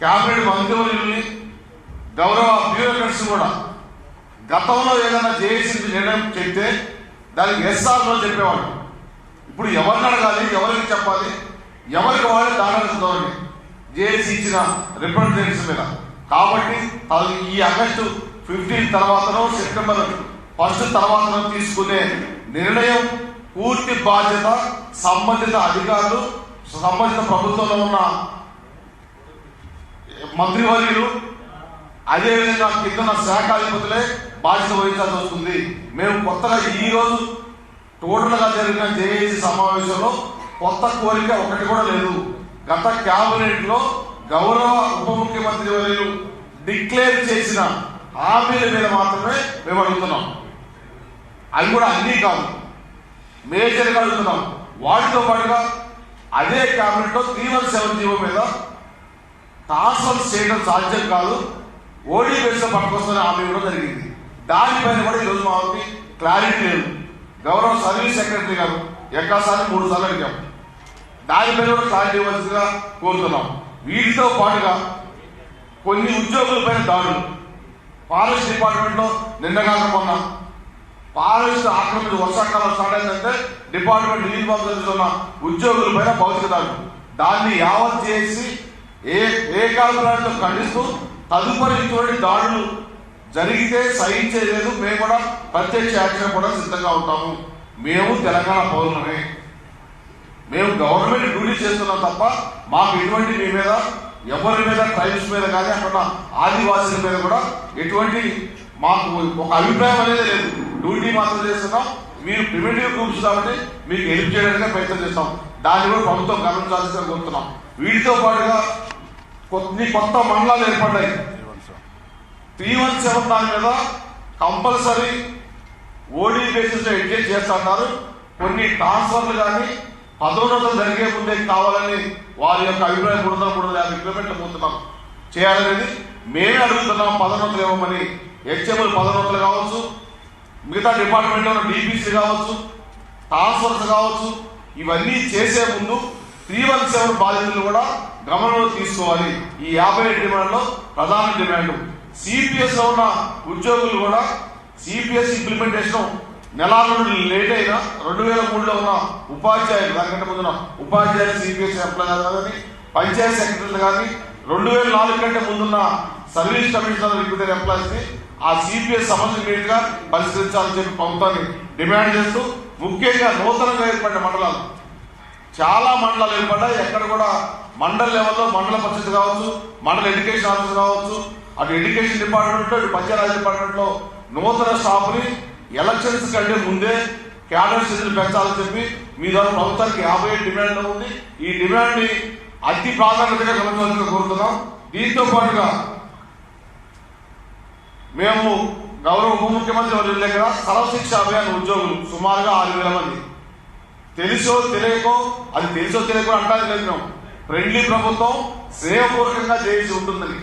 Cabinet మంత్రివర్యుల్ని గౌరవ bureaucrats కూడా గతంలో ఏదైనా చేసి చేయడం చెప్తే దానికి ఎస్ఆర్లో చెప్పేవాడు ఇప్పుడు ఎవరిని అడగాలి ఎవరికి చెప్పాలి? ఎవరికి వాళ్ళు దాడాల్సిన ధోరణి జేఏసీ ఇచ్చిన రిప్రజెంటేటివ్స్ మీద. కాబట్టి ఈ ఆగస్టు ఫిఫ్టీన్ తర్వాతనో సెప్టెంబర్ ఫస్ట్ తర్వాతనో తీసుకునే నిర్ణయం పూర్తి బాధ్యత సంబంధిత అధికారులు సంబంధిత ప్రభుత్వంలో ఉన్న మంత్రివర్యులు అదేవిధంగా కింద శాఖాధిపతులే బాధ్యత వహించాల్సి వస్తుంది. మేము కొత్తగా ఈ రోజు టోటల్గా జరిగిన జేఏసీ సమావేశంలో కొత్త కోరిక ఒకటి కూడా లేదు. గత కేబినెట్లో గౌరవ ఉప ముఖ్యమంత్రి వర్యులు డిక్లేర్ చేసిన హామీల మీద మాత్రమే మేము అడుగుతున్నాం. అవి కూడా అన్నీ కాదు. మేజర్గా అడుగుతున్నాం. వాటితో పాటుగా అదే కేబినెట్లో త్రీ వన్ సెవెన్ జీవో మీద ట్రాన్స్ఫర్ చేయడం సాధ్యం కాదు. ఓడీ బేస్ పట్టుకొస్తారని హామీ కూడా జరిగింది. దానిపైన కూడా ఈరోజు మాకు క్లారిటీ లేదు. గౌరవ సర్వీస్ సెక్రటరీ గారు ఎక్కసారి మూడు సార్లు అడిగాం. దానిపైన కూడా క్లారిటీ ఇవ్వాల్సిందిగా కోరుతున్నాం. వీటితో పాటుగా కొన్ని ఉద్యోగులపైన దాడులు. ఫారెస్ట్ డిపార్ట్మెంట్లో నిన్నగాక మొన్న ఫారెస్ట్ ఆక్రమిత వర్షాకాలం స్టార్ట్ అయిందంటే డిపార్ట్మెంట్ లీవ్ ధరిస్తున్న ఉద్యోగులపైన భౌతిక దాడులు. దాన్ని యావత్ చేసి ఏ ఏ కాలంలో ఖండిస్తూ తదుపరి ఇటువంటి దాడులు జరిగితే సహించేలేదు మేము కూడా ప్రత్యక్ష యాక్షన్ కూడా సిద్ధంగా ఉంటాము. మేము తెలంగాణ పౌరులమే. మేము గవర్నమెంట్ డ్యూటీ చేస్తున్నాం తప్ప మాకు ఎటువంటి మీ మీద ఎవరి మీద ట్రైబ్స్ మీద కానీ అక్కడ ఆదివాసుల మీద కూడా ఎటువంటి మాకు ఒక అభిప్రాయం అనేది లేదు. డ్యూటీ మాత్రం చేస్తున్నాం. మీరు ప్రివెంటివ్ గ్రూప్స్ కాబట్టి మీకు హెల్ప్ చేయడానికి ప్రయత్నం చేస్తాం. దాన్ని కూడా ప్రభుత్వం గమనించాల్సిందిగా కోరుతున్నాం. వీటితో పాటుగా కొన్ని కొత్త మండలాలు ఏర్పడ్డాయి. త్రీ వన్ సెవెన్ దాని మీద కంపల్సరీ ఓడీ బేసిస్లో చేస్తున్నారు కొన్ని ట్రాన్స్ఫర్లు కానీ పదోన్నతలు జరిగే ముందే కావాలని వారి యొక్క అభిప్రాయం మూడు వందల మూడు వందల యాభై కిలోమీటర్లు పోతున్నాం చేయాలనేది మేమే అడుగుతున్నాం. పదోన్నతలు ఇవ్వమని. హెచ్ఎంఎల్ పదోన్నతలు కావచ్చు మిగతా డిపార్ట్మెంట్లో ఉన్న డీపీసీ కావచ్చు ట్రాన్స్ఫర్స్ కావచ్చు ఇవన్నీ చేసే ముందు త్రీ వన్ సెవెన్ బాధ్యతలు కూడా గమనంలో తీసుకోవాలి. ఈ యాభై డిమాండ్లో ప్రధాన డిమాండ్. సిపిఎస్లో ఉన్న ఉద్యోగులు కూడా సిపిఎస్ ఇంప్లిమెంటేషన్ నెల నుండి లేట్ అయినా రెండు వేల మూడులో ఉన్న ఉపాధ్యాయులు దానికంటే ముందున ఉపాధ్యాయులు సిపిఎస్ ఎంప్లాయర్ కానీ పంచాయతీ సెక్రటరీలు కానీ రెండు వేల నాలుగు కంటే ముందున్న సర్వీస్ కమిషనర్ రిక్రూటెడ్ ఎంప్లాయీస్ని ఆ సిపిఎస్ సమస్య ఇమీడియట్గా పరిష్కరించాలని చెప్పి ప్రభుత్వాన్ని డిమాండ్ చేస్తూ ముఖ్యంగా నూతనంగా ఏర్పడిన మండలాలు చాలా మండలాలు ఏర్పడ్డాయి. ఎక్కడ కూడా మండల లెవెల్లో మండల పరిషత్ కావచ్చు మండల ఎడ్యుకేషన్ ఆఫీసర్ కావచ్చు అటు ఎడ్యుకేషన్ డిపార్ట్మెంట్ ఇటు పంచాయతీ డిపార్ట్మెంట్లో నూతన స్టాఫ్ని ఎలక్షన్స్ కంటే ముందే క్యాడర్ సీజన్ పెంచాలని చెప్పి మీ ద్వారా ప్రభుత్వానికి యాభై ఏడు డిమాండ్ ఉంది. ఈ డిమాండ్ని అతి ప్రాధాన్యతగా గమనించాలని కోరుతున్నాం. దీంతో పాటుగా మేము గౌరవ ఉప ముఖ్యమంత్రి వారి దగ్గర సర్వశిక్ష అభియాన్ ఉద్యోగులు సుమారుగా ఆరు వేల మంది. తెలుసో తెలియకో అది తెలుసో తెలియకో అంటారు లేదు మేము. ఫ్రెండ్లీ ప్రభుత్వం శ్రేయపూర్వకంగా చేసి ఉంటుందని.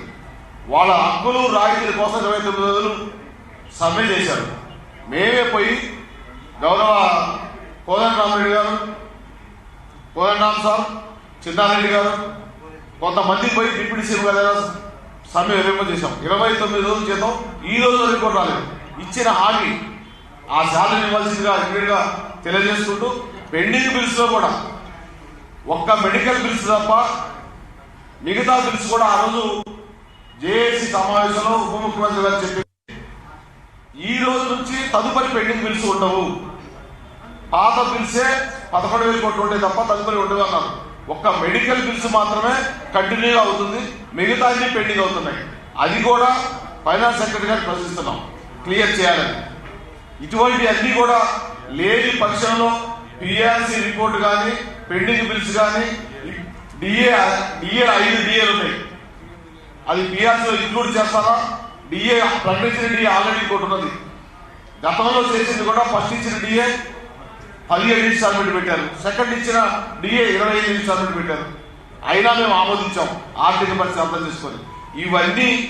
వాళ్ళ హక్కులు రాయితీల కోసం ఇరవై తొమ్మిది రోజులు సమ్మె చేశారు. మేమే పోయి గౌరవ కోదండరామరెడ్డి గారు కోదండరామ్ సార్ చిన్నారెడ్డి గారు కొంతమంది పోయి డిప్యూటీ సీఎం గారు సమ్మె విరమణ చేశాం. ఇరవై తొమ్మిది రోజుల చేతం ఈ రోజు రిపోర్ట్ రాలేదు. ఇచ్చిన హామీ ఆ శాలరీ ఇవ్వాల్సిందిగా ఇమీడియట్ తెలియజేసుకుంటూ పెండింగ్ బిల్స్లో కూడా. ఒక్క మెడికల్ బిల్స్ తప్ప మిగతా బిల్స్ కూడా ఆ రోజు జేఏసీ సమావేశంలో ఉప ముఖ్యమంత్రి గారు చెప్పి ఈ రోజు నుంచి తదుపరి పెండింగ్ బిల్స్ ఉండవు. పాత బిల్సే పదకొండు వేలు కోట్లు ఉంటాయి తప్ప తదుపరి ఉండవు అన్నారు. ఒక్క మెడికల్ బిల్స్ మాత్రమే కంటిన్యూగా అవుతుంది మిగతా అన్ని పెండింగ్ అవుతున్నాయి. అది కూడా ఫైనాన్స్ సెక్రటరీ గారు ప్రశ్నిస్తున్నాం. క్లియర్ చేయాలని. ఇటువంటి అన్ని కూడా లేని పక్షంలో పిఆర్సీ రిపోర్ట్ కానీ పెండింగ్ బిల్స్ కానీ డిఏ డిఏ ఐదు డిఏలు ఉన్నాయి. అది పిఆర్సీలో ఇంక్లూడ్ చేస్తారా? డిఏ ప్రకటించిన డిఏ ఆల్రెడీ ఇంకోటి ఉన్నది. గతంలో చేసింది కూడా ఫస్ట్ ఇచ్చిన డిఏ పదిహేడు ఇన్స్టాల్మెంట్ పెట్టారు. సెకండ్ ఇచ్చిన డిఏ ఇరవై ఐదు ఇన్స్టాల్మెంట్ పెట్టారు. అయినా మేము ఆమోదించాం. ఆర్థిక పరిస్థితి అర్థం చేసుకొని. ఇవన్నీ